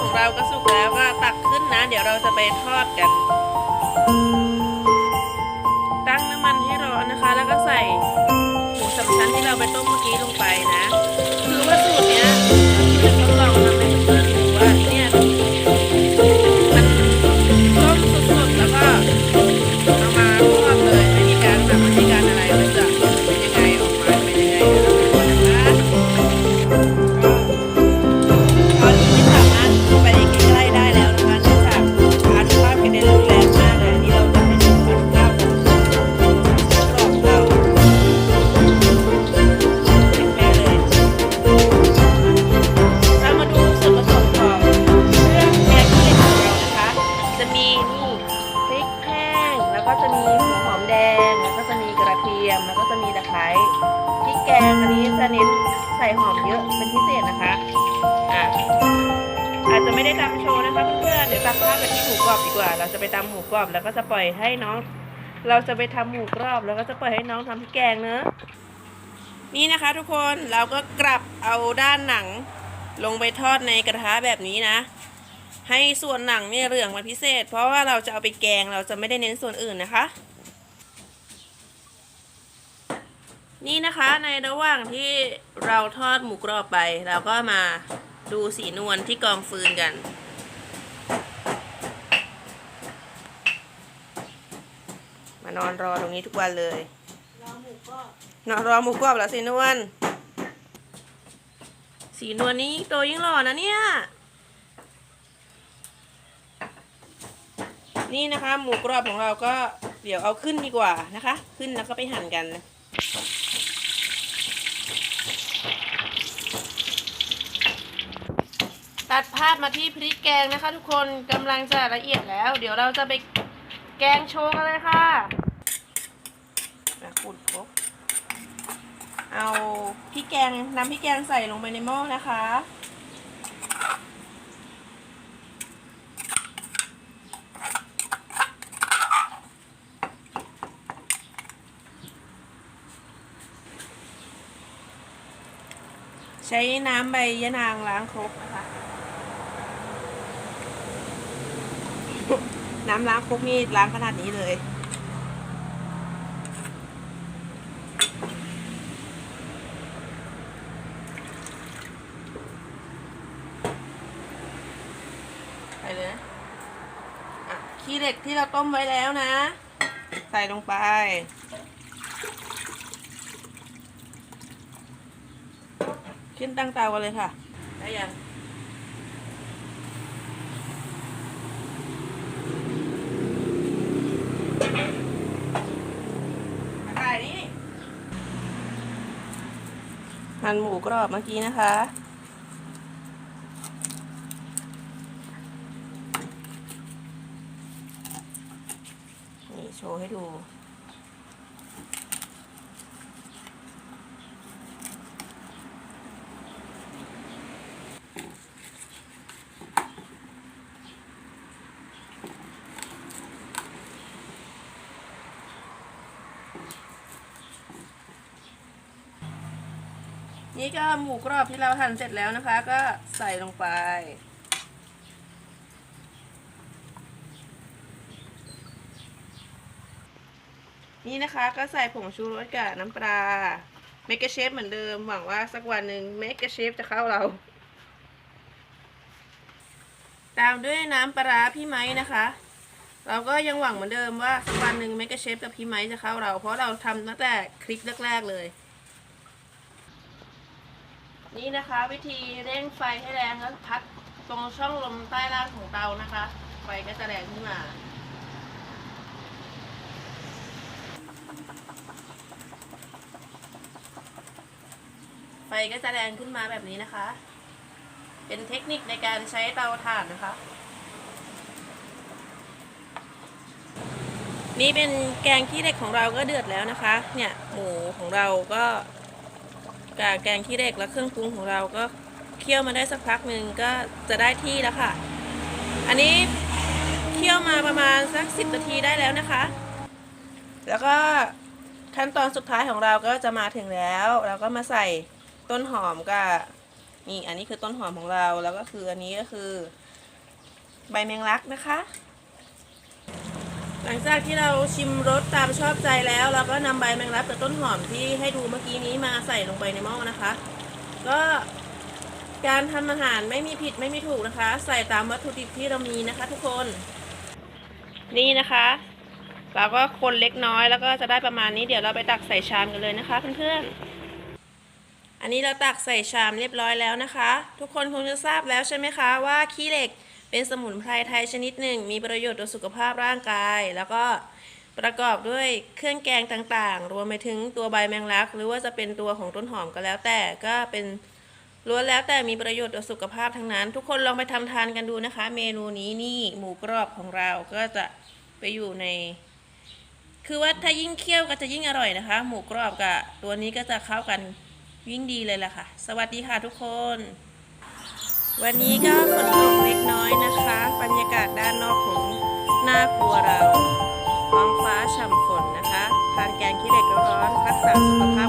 ของเราก็สุกแล้วก็ตักขึ้นนะ เดี๋ยวเราจะไปทอดกัน ตั้งน้ำมันให้ร้อนนะคะ แล้วก็ใส่หมูสามชั้นที่เราไปต้มเมื่อกี้ลงไป พริกแกงอันนี้จะเน้นใส่หอมเยอะเป็นพิเศษนะคะอะอาจจะไม่ได้ตำโชว์นะคะเพื่อนๆเดี๋ยวตัดภาพไปที่หมูกรอบดีกว่า เราจะไปตำหมูกรอบแล้วก็จะปล่อยให้น้อง เราจะไปทำหมูกรอบ แล้วก็จะปล่อยให้น้องทำพริกแกงเนอะนี่นะคะ ทุกคนเราก็กลับเอาด้านหนังลงไปทอดในกระทะแบบนี้นะ ให้ส่วนหนังเนี่ยเหลืองมาพิเศษ เพราะว่าเราจะเอาไปแกงเราจะไม่ได้เน้นส่วนอื่นนะคะ นี่นะคะในระหว่างที่เราทอดหมูกรอบไป เราก็มาดูสีนวลที่กองฟืนกัน มานอนรอตรงนี้ทุกวันเลยรอหมูก็นอนรอหมูกรอบแล้วสีนวลสีนวลนี้ยิ่งโตยิ่งหล่อนะเนี่ยนี่นะคะ หมูกรอบของเราก็เดี๋ยวเอาขึ้นดีกว่านะคะ ขึ้นแล้วก็ไปหั่นกัน ตัดภาพมาที่พริกแกงนะคะ ทุกคนกำลังจะละเอียดแล้ว เดี๋ยวเราจะไปแกงโชว์กันเลยค่ะนะขูดครบเอาพริกแกงน้ำพริกแกงใส่ลงไปในหม้อนะคะ ช้น้ำใบยะนางล้างครกนะคะ น้ำล้างครกนี่ล้างขนาดนี้เลยไปเลยนะอะขี้เหล็กที่เราต้มไว้แล้วนะ ใส่ลงไป ขึ้นตั้งเตากันเลยค่ะ ได้ยังไก่นี่หั่นหมูกรอบเมื่อกี้นะคะนี่โชว์ให้ดู นี่ก็หมูกรอบที่เราหั่นเสร็จแล้วนะคะ ก็ใส่ลงไป นี่นะคะก็ใส่ผงชูรสกับน้ำปลาเมกะเชฟเหมือนเดิมหวังว่าสักวันหนึ่งเมกะเชฟจะเข้าเรา ตามด้วยน้ำปลาพี่ไม้นะคะ เราก็ยังหวังเหมือนเดิมว่าสักวันหนึ่งเมกะเชฟกับพี่ไม้จะเข้าเรา เพราะเราทำตั้งแต่คลิปแรกๆเลย นี่นะคะ วิธีเร่งไฟให้แรงแล้วพัดตรงช่องลมใต้ล่างของเตานะคะ ไฟก็จะแรงขึ้นมาไฟก็จะแรงขึ้นมาแบบนี้นะคะ เป็นเทคนิคในการใช้เตาถ่านนะคะ นี่เป็นแกงขี้เหล็กของเราก็เดือดแล้วนะคะ เนี่ยหมูของเราก็ กาแกงขี้เหล็กและเครื่องปรุงของเราก็เคี่ยวมาได้สักพักหนึ่งก็จะได้ที่แล้วค่ะ อันนี้เคี่ยวมาประมาณสักสิบนาทีได้แล้วนะคะ แล้วก็ขั้นตอนสุดท้ายของเราก็จะมาถึงแล้ว เราก็มาใส่ต้นหอมกับนี่อันนี้คือต้นหอมของเราแล้วก็คืออันนี้ก็คือ ใบแมงลักนะคะ หลังจากที่เราชิมรสตามชอบใจแล้วเราก็นำใบแมงลักกับต้นหอมที่ให้ดูเมื่อกี้นี้มาใส่ลงไปในหม้อนะคะ ก็การทำอาหารไม่มีผิดไม่มีถูกนะคะ ใส่ตามวัตถุดิบที่เรามีนะคะ ทุกคน นี่นะคะเราก็คนเล็กน้อยแล้วก็จะได้ประมาณนี้เดี๋ยวเราไปตักใส่ชามกันเลยนะคะเพื่อนๆอันนี้เราตักใส่ชามเรียบร้อยแล้วนะคะ ทุกคนคงจะทราบแล้วใช่ไหมคะว่าขี้เหล็ก เป็นสมุนไพรไทยชนิดหนึ่ง มีประโยชน์ต่อสุขภาพร่างกาย แล้วก็ประกอบด้วยเครื่องแกงต่างๆ รวมไปถึงตัวใบแมงลัก หรือว่าจะเป็นตัวของต้นหอมก็แล้วแต่ก็เป็นล้วนแล้วแต่มีประโยชน์ต่อสุขภาพทั้งนั้น ทุกคนลองไปทำทานกันดูนะคะ เมนูนี้นี่หมูกรอบของเราก็จะไปอยู่ใน คือว่าถ้ายิ่งเคี่ยวก็จะยิ่งอร่อยนะคะ หมูกรอบกับตัวนี้ก็จะเข้ากันยิ่งดีเลยล่ะค่ะ สวัสดีค่ะทุกคน วันนี้ก็ฝนตกเล็กน้อยนะคะ บรรยากาศด้านนอกของหน้าครัวเราท้องฟ้าฉ่ำฝนนะคะ ทานแกงขี้เหล็กร้อนรักษาสุขภาพ